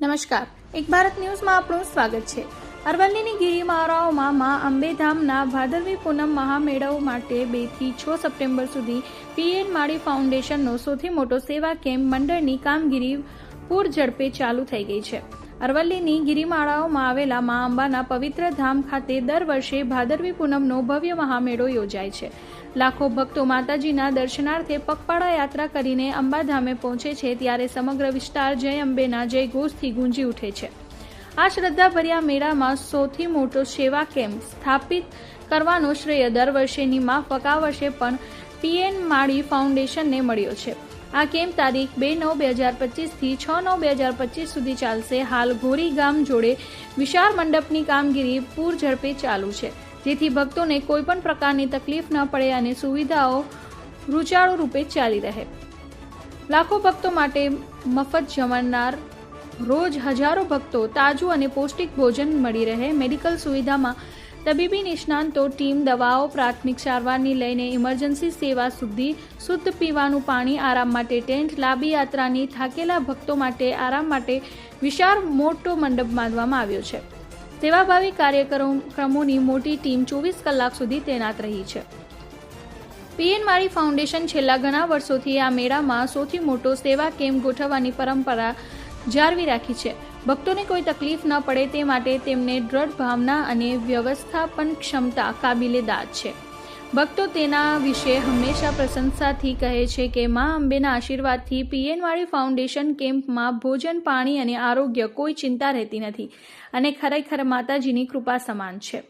નમસ્કાર. એક ભારત ન્યૂઝમાં આપનું સ્વાગત છે. અરવલ્લીની ગિરિમાળાઓમાં મા અંબેધામના ભાદરવી પૂનમ મહામેળાઓ માટે બેથી છ સપ્ટેમ્બર સુધી પીએન માળી ફાઉન્ડેશનનો સૌથી મોટો સેવા કેમ્પ મંડળની કામગીરી પૂર ઝડપે ચાલુ થઈ ગઈ છે. અરવલ્લીની ગિરિમાળાઓમાં આવેલા મા અંબાના પવિત્ર ધામ ખાતે દર વર્ષે ભાદરવી પૂનમનો ભવ્ય મહામેળો યોજાય છે. લાખો ભક્તો માતાજીના દર્શનાર્થે પગપાળા યાત્રા કરીને અંબાધામે પહોંચે છે ત્યારે સમગ્ર વિસ્તાર જય અંબેના જય ઘોષથી ગુંજી ઉઠે છે. આ શ્રદ્ધાભર્યા મેળામાં સૌથી મોટો સેવા કેમ્પ સ્થાપિત કરવાનો શ્રેય દર વર્ષેની માફક આ વર્ષે પણ પીએન માળી ફાઉન્ડેશનને મળ્યો છે. આ કેમ્પ તારીખ બે નવ બે હજાર પચીસથી છ નવ બે હજાર પચીસ સુધી ચાલશે. હાલ ઘોરી ગામ જોડે વિશાળ મંડપની કામગીરી પૂર ઝડપે ચાલુ છે. જેથી ભક્તોને કોઈપણ પ્રકારની તકલીફ ન પડે અને સુવિધાઓ રૂચાળુ રૂપે ચાલી રહે. લાખો ભક્તો માટે મફત જમણનાર રોજ હજારો ભક્તો તાજું અને પૌષ્ટિક ભોજન મળી રહે. મેડિકલ સુવિધામાં તબીબી નિષ્ણાંતો, ટીમ દવાઓ, પ્રાથમિક સારવારની લઈને ઇમરજન્સી સેવા સુધી શુદ્ધ પીવાનું પાણી, આરામ માટે ટેન્ટ, લાંબી યાત્રાની થાકેલા ભક્તો માટે આરામ માટે વિશાળ મોટો મંડપ બાંધવામાં આવ્યો છે. સેવાભાવી કાર્યક્રમોની મોટી ટીમ ચોવીસ કલાક સુધી તૈનાત રહી છે. પીએન માળી ફાઉન્ડેશન છેલ્લા ઘણા વર્ષોથી આ મેળામાં સૌથી મોટો સેવા કેમ્પ ગોઠવવાની પરંપરા જાળવી રાખી છે. ભક્તોને કોઈ તકલીફ ન પડે તે માટે તેમને દ્રઢ ભાવના અને વ્યવસ્થાપન ક્ષમતા કાબિલેદાદ છે. ભક્તો તેના વિશે હંમેશા પ્રશંસાથી કહે છે કે મા અંબેના આશીર્વાદથી પીએનવાળી ફાઉન્ડેશન કેમ્પમાં ભોજન, પાણી અને આરોગ્ય કોઈ ચિંતા રહેતી નથી અને ખરેખર માતાજીની કૃપા સમાન છે.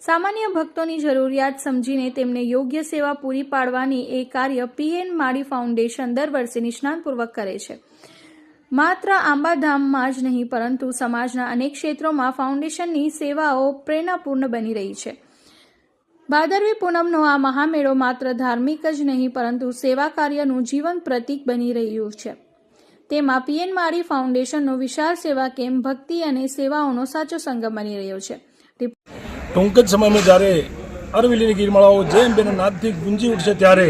સામાન્ય ભક્તોની જરૂરિયાત સમજીને તેમને યોગ્ય સેવા પૂરી પાડવાની એ કાર્ય પીએન માળી ફાઉન્ડેશન દર વર્ષે નિષ્ણાંતપૂર્વક કરે છે. માત્ર આંબાધામમાં જ નહીં, પરંતુ સમાજના અનેક ક્ષેત્રોમાં ફાઉન્ડેશનની સેવાઓ પ્રેરણાપૂર્ણ બની રહી છે. ભાદરવી પૂનમનો આ મહામેળો માત્ર ધાર્મિક જ નહીં, પરંતુ સેવા કાર્યનું જીવન પ્રતીક બની રહ્યું છે. તેમાં પીએન માળી ફાઉન્ડેશનનો વિશાળ સેવા કેમ્પ, ભક્તિ અને સેવાઓનો સાચો સંગમ બની રહ્યો છે. ટૂંક જ સમયમાં જ્યારે અરવિલીની ગીરમાળાઓ જેમ બેના નાદથી ગુંજી ઉઠશે, ત્યારે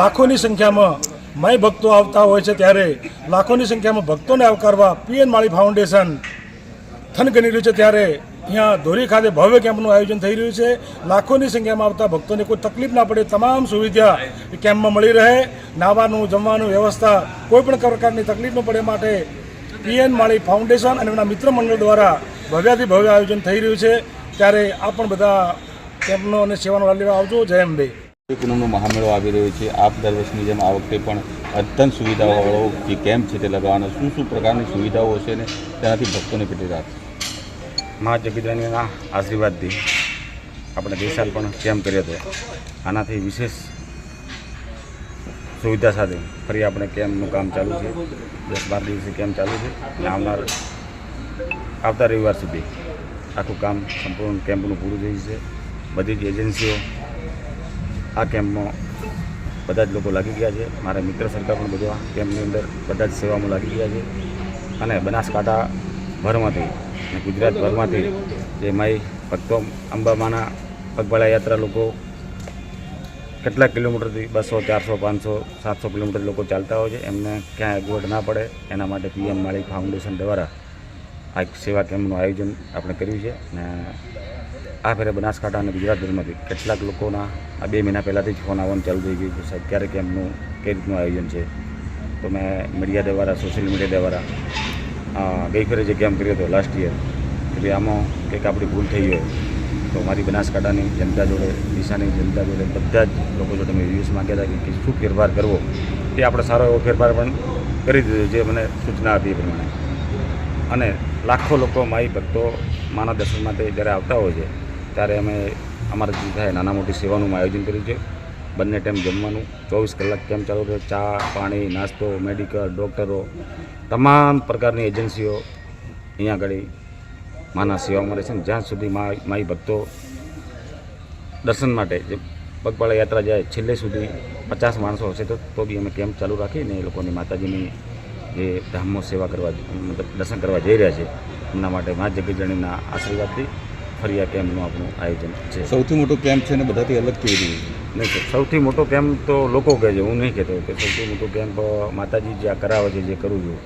લાખોની સંખ્યામાં માય ભક્તો આવતા હોય છે ત્યારે લાખોની સંખ્યામાં ભક્તોને આવકારવા પીએન માળી ફાઉન્ડેશન થન ગણી રહ્યું છે ત્યારે અહીંયા ધોરી ખાતે ભવ્ય કેમ્પનું આયોજન થઈ રહ્યું છે. લાખોની સંખ્યામાં આવતા ભક્તોને કોઈ તકલીફ ના પડે, તમામ સુવિધા કેમ્પમાં મળી રહે. નાવાનું જમવાનું વ્યવસ્થા કોઈપણ પ્રકારની તકલીફ ન પડે માટે પીએન માળી ફાઉન્ડેશન અને એમના મિત્ર મંડળ દ્વારા ભવ્યાથી ભવ્ય આયોજન થઈ રહ્યું છે. ત્યારે આ પણ બધા કેમ્પનો અને સેવાનો લાભ લેવા આવજો. જય અંબે. પૂનમનો મહામેળો આવી રહ્યો છે. આપ દર વર્ષની જેમ આ વખતે પણ અત્યંત સુવિધાવાળો જે કેમ્પ છે તે લગાવવાનો શું શું પ્રકારની સુવિધાઓ હશે ને તેનાથી ભક્તોને કેટલી રાહત મા જગીદાનીના આશીર્વાદથી આપણે દેશાલ પણ કેમ્પ કર્યો હતો. આનાથી વિશેષ સુવિધા સાથે ફરી આપણે કેમ્પનું કામ ચાલુ છે. દસ બાર દિવસે કેમ્પ ચાલુ છે અને આવનાર, આવતા રવિવાર સુધી આખું કામ સંપૂર્ણ કેમ્પનું પૂરું થઈ છે બધી જ એજન્સીઓ આ કેમ્પમાં બધા જ લોકો લાગી ગયા છે. મારા મિત્ર સરકાર પણ બધા કેમ્પની અંદર બધા જ સેવામાં લાગી ગયા છે. અને બનાસકાંઠા ભરમાંથી અને ગુજરાત ભરમાંથી જે માઈ ભક્તો અંબામાના પગપાળા યાત્રા લોકો કેટલાક કિલોમીટરથી બસો, ચારસો, પાંચસો, સાતસો કિલોમીટર લોકો ચાલતા હોય છે. એમને ક્યાંય અગવડ ના પડે. એના માટે પીએમ માળી ફાઉન્ડેશન દ્વારા આ એક સેવા કેમ્પનું આયોજન આપણે કર્યું છે. અને આ ફેરે બનાસકાંઠા અને ગુજરાતભરમાંથી કેટલાક લોકોના આ બે મહિના પહેલાંથી જ ફોન આવવાનું ચાલુ થઈ ગયું છે. સાહેબ, ક્યારે કેમનું કઈ રીતનું આયોજન છે? તો મેં મીડિયા દ્વારા સોશિયલ મીડિયા દ્વારા ગઈ ફેરે જે કેમ્પ કર્યો હતો લાસ્ટ યર કે આમાં કંઈક આપણી ભૂલ થઈ હોય, તો મારી બનાસકાંઠાની જનતા જોડે, દિશાની જનતા જોડે બધા જ લોકો જોડે મેં વ્યૂઝ માગ્યા હતા કે શું ફેરફાર કરવો તે આપણે સારો એવો ફેરફાર પણ કરી દીધો જે મને સૂચના આપી એ પ્રમાણે. અને લાખો લોકો માઈ ભક્તો માના દર્શન માટે જ્યારે આવતા હોય છે, ત્યારે અમે અમારા થાય, નાના મોટી સેવાનું આયોજન કર્યું છે. બંને ટાઈમ જમવાનું, ચોવીસ કલાક કેમ ચાલુ રહે? ચા, પાણી, નાસ્તો મેડિકલ ડૉક્ટરો તમામ પ્રકારની એજન્સીઓ અહીંયા આગળ માના સેવા મળે છે જ્યાં સુધી માય ભક્તો દર્શન માટે જે પગપાળા યાત્રા જાય, છેલ્લે સુધી પચાસ માણસો હશે તો તો બી અમે કેમ્પ ચાલુ રાખીને એ લોકોની માતાજીની જે ધામમાં સેવા કરવા, મતલબ દર્શન કરવા જઈ રહ્યા છે. એમના માટે મા જગતજણીના આશીર્વાદથી ફરી આ કેમ્પનું આપણું આયોજન છે. સૌથી મોટો કેમ્પ છે ને બધાથી અલગ કેવી રીતે? નહીં સર સૌથી મોટો કેમ્પ તો લોકો કહે છે હું નહીં કહેતો કે સૌથી મોટો કેમ્પ માતાજી જે આ કરાવે છે જે કરું છું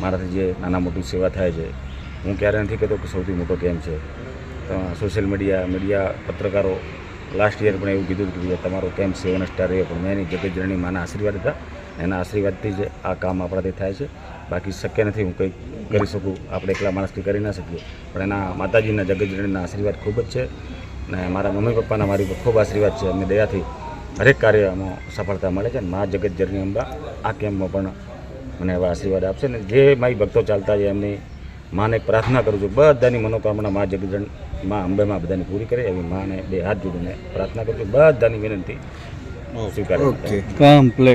મારાથી જે નાના મોટી સેવા થાય છે હું ક્યારે નથી કહેતો કે સૌથી મોટો કેમ્પ છે. સોશિયલ મીડિયા મીડિયા પત્રકારો લાસ્ટ યર પણ એવું કીધું કે તમારો કેમ્પ સેવન સ્ટાર રહ્યો પણ મેં એની જગતજનની માના આશીર્વાદ હતા એના આશીર્વાદથી જ આ કામ આપણાથી થાય છે. બાકી શક્ય નથી હું કંઈક કરી શકું. આપણે એકલા માણસથી કરી ના શકીએ. પણ એના માતાજીના જગતજનીના આશીર્વાદ ખૂબ જ છે. અને મારા મમ્મી પપ્પાના મારી ખૂબ આશીર્વાદ છે. એમની દયાથી હરેક કાર્યમાં સફળતા મળે છે. અને મા જગતજનની અંબા આ કેમ્પમાં પણ મને એવા આશીર્વાદ આપશે. ને જે મારી ભક્તો ચાલતા છે એમની માને પ્રાર્થના કરું છું. બધાની મનોકામના મા જગજન મા અંબેમાં બધાની પૂરી કરે. એવી માને બે હાથ જોડીને પ્રાર્થના કરું છું. બધાની વિનંતી સ્વીકાર ઓકે કમ્પ્લેટ